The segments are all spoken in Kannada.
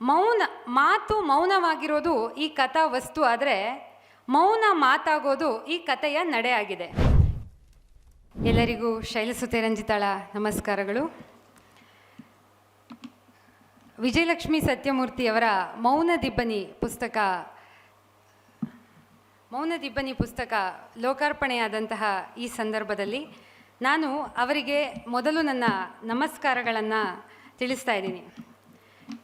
ಮೌನ, ಮಾತು ಮೌನವಾಗಿರೋದು ಈ ಕಥಾ ವಸ್ತು ಆದರೆ ಮೌನ ಮಾತಾಗೋದು ಈ ಕಥೆಯ ನಡೆಯಾಗಿದೆ ಎಲ್ಲರಿಗೂ ಶೈಲಸುತೆ ರಂಜಿತಾಳ, ನಮಸ್ಕಾರಗಳು. ವಿಜಯಲಕ್ಷ್ಮಿ ಸತ್ಯಮೂರ್ತಿಯವರ ಮೌನ ದಿಬ್ಬನಿ ಪುಸ್ತಕ, ಮೌನ ದಿಬ್ಬನಿ ಪುಸ್ತಕ ಲೋಕಾರ್ಪಣೆಯಾದಂತಹ ಈ ಸಂದರ್ಭದಲ್ಲಿ ನಾನು ಅವರಿಗೆ ಮೊದಲು ನನ್ನ ನಮಸ್ಕಾರಗಳನ್ನು ತಿಳಿಸ್ತಾ ಇದ್ದೀನಿ.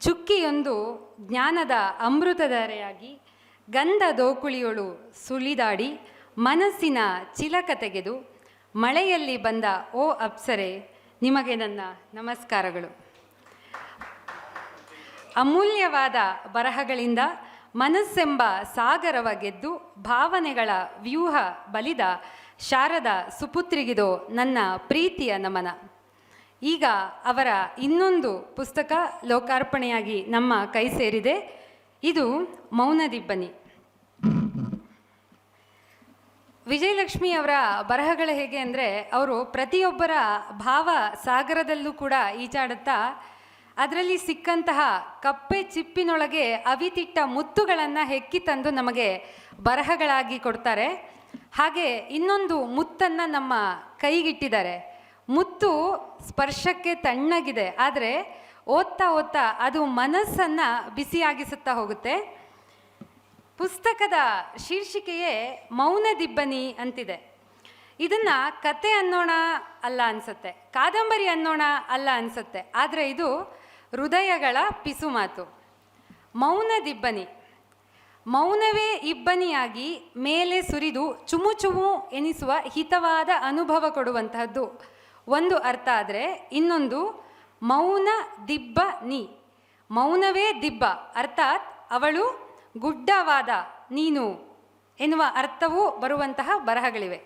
ಚುಕ್ಕಿಯೊಂದು ಜ್ಞಾನದ ಅಮೃತಧಾರೆಯಾಗಿ ಗಂಧ ದೋಕುಳಿಯೊಳು ಸುಳಿದಾಡಿ ಮನಸ್ಸಿನ ಚಿಲಕ ತೆಗೆದು ಮಳೆಯಲ್ಲಿ ಬಂದ ಓ ಅಪ್ಸರೆ, ನಿಮಗೆ ನನ್ನ ನಮಸ್ಕಾರಗಳು. ಅಮೂಲ್ಯವಾದ ಬರಹಗಳಿಂದ ಮನಸ್ಸೆಂಬ ಸಾಗರವ ಗೆದ್ದು ಭಾವನೆಗಳ ವ್ಯೂಹ ಬಲಿದ ಶಾರದ ಸುಪುತ್ರಿಗಿದೋ ನನ್ನ ಪ್ರೀತಿಯ ನಮನ. ಈಗ ಅವರ ಇನ್ನೊಂದು ಪುಸ್ತಕ ಲೋಕಾರ್ಪಣೆಯಾಗಿ ನಮ್ಮ ಕೈ ಸೇರಿದೆ. ಇದು ಮೌನದಿಬ್ಬನಿ ವಿಜಯಲಕ್ಷ್ಮಿ ಅವರ ಬರಹಗಳು ಹೇಗೆ ಅಂದರೆ, ಅವರು ಪ್ರತಿಯೊಬ್ಬರ ಭಾವ ಸಾಗರದಲ್ಲೂ ಕೂಡ ಈಜಾಡುತ್ತಾ, ಅದರಲ್ಲಿ ಸಿಕ್ಕಂತಹ ಕಪ್ಪೆ ಚಿಪ್ಪಿನೊಳಗೆ ಅವಿತಿಟ್ಟ ಮುತ್ತುಗಳನ್ನು ಹೆಕ್ಕಿ ತಂದು ನಮಗೆ ಬರಹಗಳಾಗಿ ಕೊಡ್ತಾರೆ. ಹಾಗೆ ಇನ್ನೊಂದು ಮುತ್ತನ್ನು ನಮ್ಮ ಕೈಗಿಟ್ಟಿದ್ದಾರೆ. ಮುತ್ತು ಸ್ಪರ್ಶಕ್ಕೆ ತಣ್ಣಗಿದೆ, ಆದರೆ ಓದ್ತಾ ಓದ್ತಾ ಅದು ಮನಸ್ಸನ್ನು ಬಿಸಿಯಾಗಿಸುತ್ತಾ ಹೋಗುತ್ತೆ. ಪುಸ್ತಕದ ಶೀರ್ಷಿಕೆಯೇ ಮೌನ ದಿಬ್ಬನಿ ಅಂತಿದೆ. ಇದನ್ನ ಕತೆ ಅನ್ನೋಣ ಅಲ್ಲ ಅನ್ಸುತ್ತೆ, ಕಾದಂಬರಿ ಅನ್ನೋಣ ಅಲ್ಲ ಅನ್ಸುತ್ತೆ, ಆದರೆ ಇದು ಹೃದಯಗಳ ಪಿಸು ಮಾತು. ಮೌನ ದಿಬ್ಬನಿ. ಮೌನವೇ ಇಬ್ಬನಿಯಾಗಿ ಮೇಲೆ ಸುರಿದು ಚುಮು ಚುಮು ಎನಿಸುವ ಹಿತವಾದ ಅನುಭವ ಕೊಡುವಂತಹದ್ದು. ಒಂದು ಅರ್ಥ ಆದರೆ ಇನ್ನೊಂದು ಮೌನ ದಿಬ್ಬ ನೀ. ಮೌನವೇ ದಿಬ್ಬ. ಅರ್ಥಾತ್ ಅವಳು ಗುಡ್ಡವಾದ ನೀನು ಎನ್ನುವ ಅರ್ಥವೂ ಬರುವಂತಹ ಬರಹಗಳಿವೆ.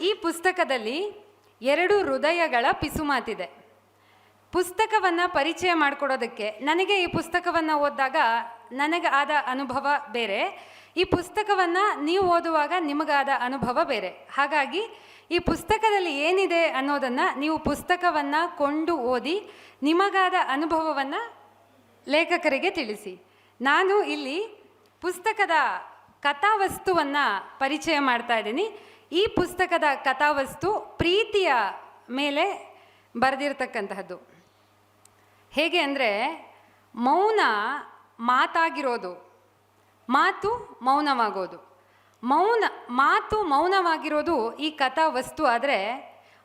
ಈ ಪುಸ್ತಕದಲ್ಲಿ ಎರಡು ಹೃದಯಗಳ ಪಿಸುಮಾತಿದೆ. ಪುಸ್ತಕವನ್ನು ಪರಿಚಯ ಮಾಡಿಕೊಡೋದಕ್ಕೆ, ನನಗೆ ಈ ಪುಸ್ತಕವನ್ನು ಓದಿದಾಗ ನನಗೆ ಆದ ಅನುಭವ ಬೇರೆ. ಈ ಪುಸ್ತಕವನ್ನು ನೀವು ಓದುವಾಗ ನಿಮಗಾದ ಅನುಭವ ಬೇರೆ. ಹಾಗಾಗಿ ಈ ಪುಸ್ತಕದಲ್ಲಿ ಏನಿದೆ ಅನ್ನೋದನ್ನು ನೀವು ಪುಸ್ತಕವನ್ನು ಕೊಂಡು ಓದಿ ನಿಮಗಾದ ಅನುಭವವನ್ನು ಲೇಖಕರಿಗೆ ತಿಳಿಸಿ. ನಾನು ಇಲ್ಲಿ ಪುಸ್ತಕದ ಕಥಾವಸ್ತುವನ್ನು ಪರಿಚಯ ಮಾಡ್ತಾ ಇದ್ದೀನಿ. ಈ ಪುಸ್ತಕದ ಕಥಾವಸ್ತು ಪ್ರೀತಿಯ ಮೇಲೆ ಬರೆದಿರ್ತಕ್ಕಂತಹದ್ದು. ಹೇಗೆ ಅಂದರೆ ಮೌನ ಮಾತಾಗಿರೋದು. ಮಾತು ಮೌನವಾಗೋದು. ಮೌನ, ಮಾತು ಮೌನವಾಗಿರೋದು ಈ ಕಥಾ ವಸ್ತು ಆದರೆ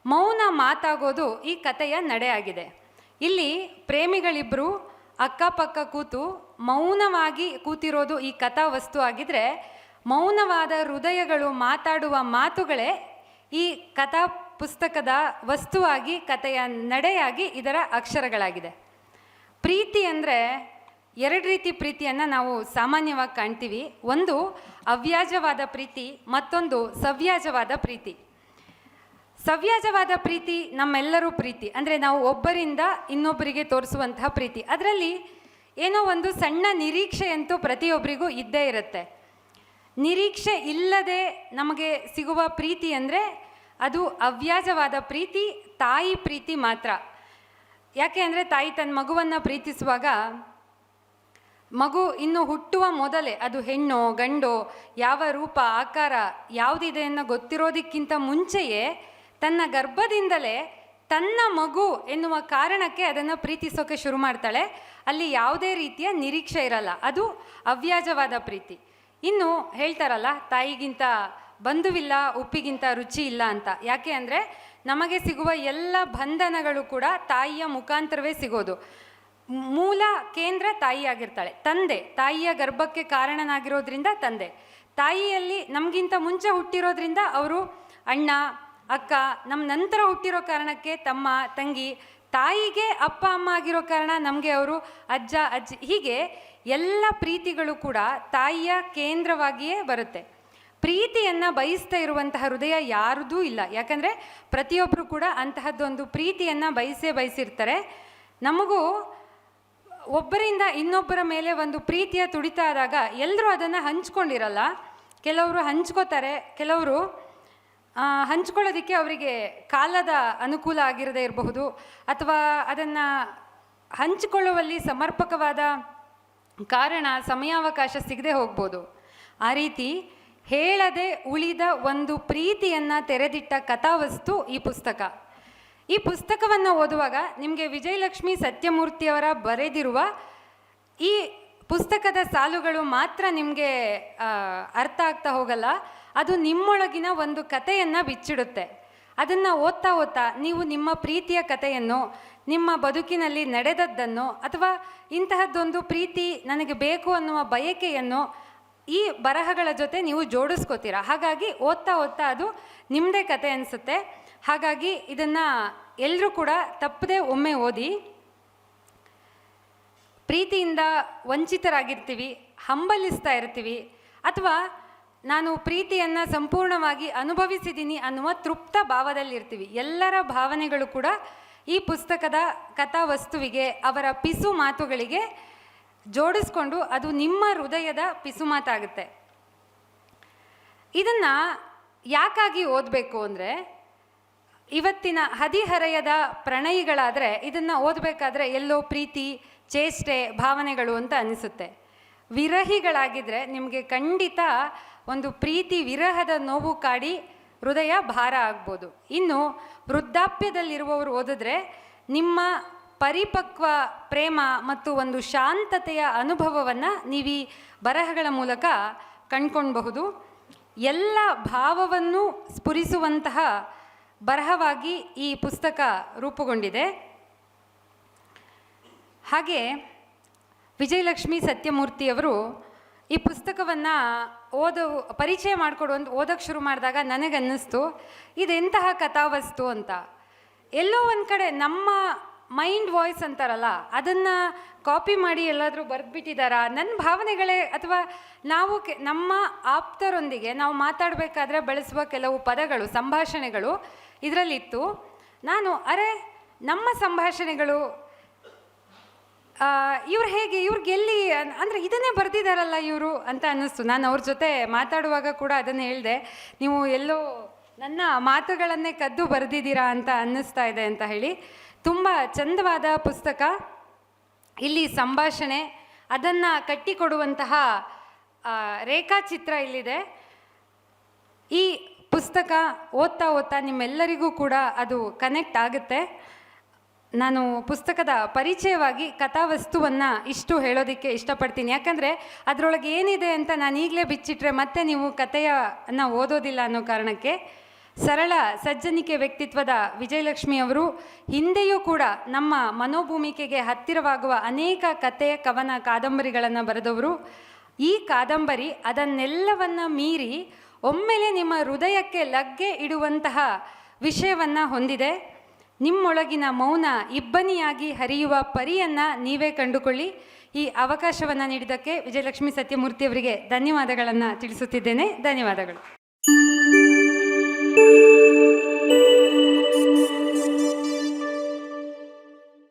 ಮೌನ ಮಾತಾಗೋದು ಈ ಕಥೆಯ ನಡೆಯಾಗಿದೆ ಇಲ್ಲಿ ಪ್ರೇಮಿಗಳಿಬ್ಬರು ಅಕ್ಕಪಕ್ಕ ಕೂತು ಮೌನವಾಗಿ ಕೂತಿರೋದು ಈ ಕಥಾ ವಸ್ತು ಆಗಿದ್ರೆ ಮೌನವಾದ ಹೃದಯಗಳು ಮಾತಾಡುವ ಮಾತುಗಳೇ ಈ ಕಥಾ ಪುಸ್ತಕದ ವಸ್ತುವಾಗಿ, ಕಥೆಯ ನಡೆಯಾಗಿ ಇದರ ಅಕ್ಷರಗಳಾಗಿದೆ. ಪ್ರೀತಿ ಅಂದರೆ ಎರಡು ರೀತಿ ಪ್ರೀತಿಯನ್ನು ನಾವು ಸಾಮಾನ್ಯವಾಗಿ ಕಾಣ್ತೀವಿ. ಒಂದು ಅವ್ಯಾಜವಾದ ಪ್ರೀತಿ, ಮತ್ತೊಂದು ಸವ್ಯಾಜವಾದ ಪ್ರೀತಿ. ಸವ್ಯಾಜವಾದ ಪ್ರೀತಿ ನಮ್ಮೆಲ್ಲರೂ ಪ್ರೀತಿ. ಅಂದರೆ ನಾವು ಒಬ್ಬರಿಂದ ಇನ್ನೊಬ್ಬರಿಗೆ ತೋರಿಸುವಂತಹ ಪ್ರೀತಿ. ಅದರಲ್ಲಿ ಏನೋ ಒಂದು ಸಣ್ಣ ನಿರೀಕ್ಷೆಯಂತೂ ಪ್ರತಿಯೊಬ್ಬರಿಗೂ ಇದ್ದೇ ಇರುತ್ತೆ. ನಿರೀಕ್ಷೆ ಇಲ್ಲದೆ ನಮಗೆ ಸಿಗುವ ಪ್ರೀತಿ ಅಂದರೆ ಅದು ಅವ್ಯಾಜವಾದ ಪ್ರೀತಿ, ತಾಯಿ ಪ್ರೀತಿ ಮಾತ್ರ. ಯಾಕೆ ಅಂದರೆ ತಾಯಿ ತನ್ನ ಮಗುವನ್ನು ಪ್ರೀತಿಸುವಾಗ ಮಗು ಇನ್ನು ಹುಟ್ಟುವ ಮೊದಲೇ ಅದು ಹೆಣ್ಣೋ, ಗಂಡೋ, ಯಾವ ರೂಪ, ಆಕಾರ ಯಾವುದಿದೆ ಅನ್ನೋ ಗೊತ್ತಿರೋದಕ್ಕಿಂತ ಮುಂಚೆಯೇ ತನ್ನ ಗರ್ಭದಿಂದಲೇ ತನ್ನ ಮಗು ಎನ್ನುವ ಕಾರಣಕ್ಕೆ ಅದನ್ನು ಪ್ರೀತಿಸೋಕೆ ಶುರು ಮಾಡ್ತಾಳೆ. ಅಲ್ಲಿ ಯಾವುದೇ ರೀತಿಯ ನಿರೀಕ್ಷೆ ಇರಲ್ಲ. ಅದು ಅವ್ಯಾಜವಾದ ಪ್ರೀತಿ. ಇನ್ನು ಹೇಳ್ತಾರಲ್ಲ, ತಾಯಿಗಿಂತ ಬಂಧುವಿಲ್ಲ, ಉಪ್ಪಿಗಿಂತ ರುಚಿ ಇಲ್ಲ ಅಂತ. ಯಾಕೆ ಅಂದರೆ ನಮಗೆ ಸಿಗುವ ಎಲ್ಲ ಬಂಧನಗಳು ಕೂಡ ತಾಯಿಯ ಮುಖಾಂತರವೇ ಸಿಗೋದು. ಮೂಲ ಕೇಂದ್ರ ತಾಯಿಯಾಗಿರ್ತಾಳೆ. ತಂದೆ, ತಾಯಿಯ ಗರ್ಭಕ್ಕೆ ಕಾರಣನಾಗಿರೋದ್ರಿಂದ ತಂದೆ. ತಾಯಿಯಲ್ಲಿ ನಮಗಿಂತ ಮುಂಚೆ ಹುಟ್ಟಿರೋದ್ರಿಂದ ಅವರು ಅಣ್ಣ, ಅಕ್ಕ ನಮ್ಮ ನಂತರ ಹುಟ್ಟಿರೋ ಕಾರಣಕ್ಕೆ ತಮ್ಮ, ತಂಗಿ, ತಾಯಿಗೆ ಅಪ್ಪ, ಅಮ್ಮ ಆಗಿರೋ ಕಾರಣ ನಮಗೆ ಅವರು ಅಜ್ಜ, ಅಜ್ಜಿ ಹೀಗೆ ಎಲ್ಲ ಪ್ರೀತಿಗಳು ಕೂಡ ತಾಯಿಯ ಕೇಂದ್ರವಾಗಿಯೇ ಬರುತ್ತೆ. ಪ್ರೀತಿಯನ್ನು ಬಯಸ್ತಾ ಇರುವಂತಹ ಹೃದಯ ಯಾರದೂ ಇಲ್ಲ. ಯಾಕಂದರೆ ಪ್ರತಿಯೊಬ್ಬರು ಕೂಡ ಅಂತಹದ್ದೊಂದು ಪ್ರೀತಿಯನ್ನು ಬಯಸೇ ಬಯಸಿರ್ತಾರೆ. ನಮಗೂ ಒಬ್ಬರಿಂದ ಇನ್ನೊಬ್ಬರ ಮೇಲೆ ಒಂದು ಪ್ರೀತಿಯ ತುಡಿತ ಆದಾಗ ಎಲ್ಲರೂ ಅದನ್ನು ಹಂಚ್ಕೊಂಡಿರಲ್ಲ? ಕೆಲವರು ಹಂಚ್ಕೋತಾರೆ, ಕೆಲವರು ಹಂಚ್ಕೊಳ್ಳೋದಕ್ಕೆ ಅವರಿಗೆ ಕಾಲದ ಅನುಕೂಲ ಆಗಿರದೇ ಇರಬಹುದು. ಅಥವಾ ಅದನ್ನು ಹಂಚಿಕೊಳ್ಳುವಲ್ಲಿ ಸಮರ್ಪಕವಾದ ಕಾರಣ, ಸಮಯಾವಕಾಶ ಸಿಗದೆ ಹೋಗ್ಬೋದು. ಆ ರೀತಿ ಹೇಳದೆ ಉಳಿದ ಒಂದು ಪ್ರೀತಿಯನ್ನು ತೆರೆದಿಟ್ಟ ಕಥಾವಸ್ತು ಈ ಪುಸ್ತಕ. ಈ ಪುಸ್ತಕವನ್ನು ಓದುವಾಗ ನಿಮಗೆ ವಿಜಯಲಕ್ಷ್ಮಿ ಸತ್ಯಮೂರ್ತಿಯವರ ಬರೆದಿರುವ ಈ ಪುಸ್ತಕದ ಸಾಲುಗಳು ಮಾತ್ರ ನಿಮಗೆ ಅರ್ಥ ಆಗ್ತಾ ಹೋಗಲ್ಲ. ಅದು ನಿಮ್ಮೊಳಗಿನ ಒಂದು ಕಥೆಯನ್ನು ಬಿಚ್ಚಿಡುತ್ತೆ. ಅದನ್ನು ಓದ್ತಾ ಓದ್ತಾ ನೀವು ನಿಮ್ಮ ಪ್ರೀತಿಯ ಕಥೆಯನ್ನು, ನಿಮ್ಮ ಬದುಕಿನಲ್ಲಿ ನಡೆದದ್ದನ್ನು ಅಥವಾ ಇಂತಹದ್ದೊಂದು ಪ್ರೀತಿ ನನಗೆ ಬೇಕು ಅನ್ನುವ ಬಯಕೆಯನ್ನು ಈ ಬರಹಗಳ ಜೊತೆ ನೀವು ಜೋಡಿಸ್ಕೋತೀರ? ಹಾಗಾಗಿ ಓದ್ತಾ ಓದ್ತಾ ಅದು ನಿಮ್ಮದೇ ಕತೆ ಅನಿಸುತ್ತೆ. ಹಾಗಾಗಿ ಇದನ್ನು ಎಲ್ಲರೂ ಕೂಡ ತಪ್ಪದೆ ಒಮ್ಮೆ ಓದಿ, ಪ್ರೀತಿಯಿಂದ ವಂಚಿತರಾಗಿರ್ತೀವಿ, ಹಂಬಲಿಸ್ತಾ ಇರ್ತೀವಿ, ಅಥವಾ ನಾನು ಪ್ರೀತಿಯನ್ನು ಸಂಪೂರ್ಣವಾಗಿ ಅನುಭವಿಸಿದ್ದೀನಿ ಅನ್ನುವ ತೃಪ್ತ ಭಾವದಲ್ಲಿರ್ತೀವಿ. ಎಲ್ಲರ ಭಾವನೆಗಳು ಕೂಡ ಈ ಪುಸ್ತಕದ ಕಥಾವಸ್ತುವಿಗೆ, ಅವರ ಪಿಸು ಮಾತುಗಳಿಗೆ ಜೋಡಿಸ್ಕೊಂಡು ಅದು ನಿಮ್ಮ ಹೃದಯದ ಪಿಸುಮಾತಾಗುತ್ತೆ ಇದನ್ನ ಯಾಕಾಗಿ ಓದಬೇಕು ಅಂದರೆ, ಇವತ್ತಿನ ಹದಿಹರೆಯದ ಪ್ರಣಯಿಗಳಾದರೆ ಇದನ್ನು ಓದಬೇಕಾದ್ರೆ ಎಲ್ಲೋ ಪ್ರೀತಿ, ಚೇಷ್ಟೆ, ಭಾವನೆಗಳು ಅಂತ ಅನಿಸುತ್ತೆ. ವಿರಹಿಗಳಾಗಿದ್ದರೆ ನಿಮಗೆ ಖಂಡಿತ ಒಂದು ಪ್ರೀತಿ ವಿರಹದ ನೋವು ಕಾಡಿ ಹೃದಯ ಭಾರ ಆಗ್ಬೋದು. ಇನ್ನು ವೃದ್ಧಾಪ್ಯದಲ್ಲಿರುವವರು ಓದಿದ್ರೆ ನಿಮ್ಮ ಪರಿಪಕ್ವ ಪ್ರೇಮ ಮತ್ತು ಒಂದು ಶಾಂತತೆಯ ಅನುಭವವನ್ನು ನೀವು ಬರಹಗಳ ಮೂಲಕ ಕಂಡ್ಕೊಳ್ಬಹುದು ಎಲ್ಲ ಭಾವವನ್ನು ಸ್ಫುರಿಸುವಂತಹ ಬರಹವಾಗಿ ಈ ಪುಸ್ತಕ ರೂಪುಗೊಂಡಿದೆ. ಹಾಗೆ ವಿಜಯಲಕ್ಷ್ಮಿ ಸತ್ಯಮೂರ್ತಿಯವರು ಈ ಪುಸ್ತಕವನ್ನು ಓದು, ಪರಿಚಯ ಮಾಡಿಕೊಡುವಂತ ಓದೋಕ್ಕೆ ಶುರು ಮಾಡಿದಾಗ ನನಗನ್ನಿಸ್ತು, ಇದೆಂತಹ ಕಥಾವಸ್ತು ಅಂತ. ಎಲ್ಲೋ ಒಂದು ಕಡೆ ನಮ್ಮ ಮೈಂಡ್ ವಾಯ್ಸ್ ಅಂತಾರಲ್ಲ, ಅದನ್ನು ಕಾಪಿ ಮಾಡಿ ಎಲ್ಲಾದರೂ ಬರೆದ್ಬಿಟ್ಟಿದ್ದಾರಾ ನನ್ನ ಭಾವನೆಗಳೇ ಅಥವಾ ನಾವು ಕೆ, ನಮ್ಮ ಆಪ್ತರೊಂದಿಗೆ ನಾವು ಮಾತಾಡಬೇಕಾದ್ರೆ ಬಳಸುವ ಕೆಲವು ಪದಗಳು, ಸಂಭಾಷಣೆಗಳು ಇದರಲ್ಲಿತ್ತು. ನಾನು, ಅರೆ, ನಮ್ಮ ಸಂಭಾಷಣೆಗಳು ಇವ್ರು ಹೇಗೆ ಇವ್ರಿಗೆ ಎಲ್ಲಿ ಅಂದರೆ ಇದನ್ನೇ ಬರೆದಿದ್ದಾರಲ್ಲ ಇವರು ಅಂತ ಅನ್ನಿಸ್ತು. ನಾನು ಅವ್ರ ಜೊತೆ ಮಾತಾಡುವಾಗ ಕೂಡ ಅದನ್ನು ಹೇಳಿದೆ. ನೀವು ಎಲ್ಲೋ ನನ್ನ ಮಾತುಗಳನ್ನೇ ಕದ್ದು ಬರೆದಿದ್ದೀರಾ ಅಂತ ಅನ್ನಿಸ್ತಾ ಇದೆ ಅಂತ ಹೇಳಿ. ತುಂಬ ಚಂದವಾದ ಪುಸ್ತಕ. ಇಲ್ಲಿ ಸಂಭಾಷಣೆ, ಅದನ್ನು ಕಟ್ಟಿಕೊಡುವಂತಹ ರೇಖಾಚಿತ್ರ ಇಲ್ಲಿದೆ. ಈ ಪುಸ್ತಕ ಓದ್ತಾ ಓದ್ತಾ ನಿಮ್ಮೆಲ್ಲರಿಗೂ ಕೂಡ ಅದು ಕನೆಕ್ಟ್ ಆಗುತ್ತೆ. ನಾನು ಪುಸ್ತಕದ ಪರಿಚಯವಾಗಿ ಕಥಾವಸ್ತುವನ್ನು ಇಷ್ಟು ಹೇಳೋದಕ್ಕೆ ಇಷ್ಟಪಡ್ತೀನಿ. ಯಾಕಂದರೆ ಅದರೊಳಗೆ ಏನಿದೆ ಅಂತ ನಾನು ಈಗಲೇ ಬಿಚ್ಚಿಟ್ರೆ ಮತ್ತೆ ನೀವು ಕಥೆಯನ್ನು ಓದೋದಿಲ್ಲ ಅನ್ನೋ ಕಾರಣಕ್ಕೆ ಸರಳ ಸಜ್ಜನಿಕೆ ವ್ಯಕ್ತಿತ್ವದ ವಿಜಯಲಕ್ಷ್ಮಿ ಅವರು ಹಿಂದೆಯೂ ಕೂಡ ನಮ್ಮ ಮನೋಭೂಮಿಕೆಗೆ ಹತ್ತಿರವಾಗುವ ಅನೇಕ ಕತೆ ಕವನ ಕಾದಂಬರಿಗಳನ್ನು ಬರೆದವರು. ಈ ಕಾದಂಬರಿ ಅದನ್ನೆಲ್ಲವನ್ನು ಮೀರಿ ಒಮ್ಮೆಲೆ ನಿಮ್ಮ ಹೃದಯಕ್ಕೆ ಲಗ್ಗೆ ಇಡುವಂತಹ ವಿಷಯವನ್ನು ಹೊಂದಿದೆ. ನಿಮ್ಮೊಳಗಿನ ಮೌನ ಇಬ್ಬನಿಯಾಗಿ ಹರಿಯುವ ಪರಿಯನ್ನು ನೀವೇ ಕಂಡುಕೊಳ್ಳಿ. ಈ ಅವಕಾಶವನ್ನು ನೀಡಿದ್ದಕ್ಕೆ ವಿಜಯಲಕ್ಷ್ಮಿ ಸತ್ಯಮೂರ್ತಿಯವರಿಗೆ ಧನ್ಯವಾದಗಳನ್ನು ತಿಳಿಸುತ್ತಿದ್ದೇನೆ. ಧನ್ಯವಾದಗಳು.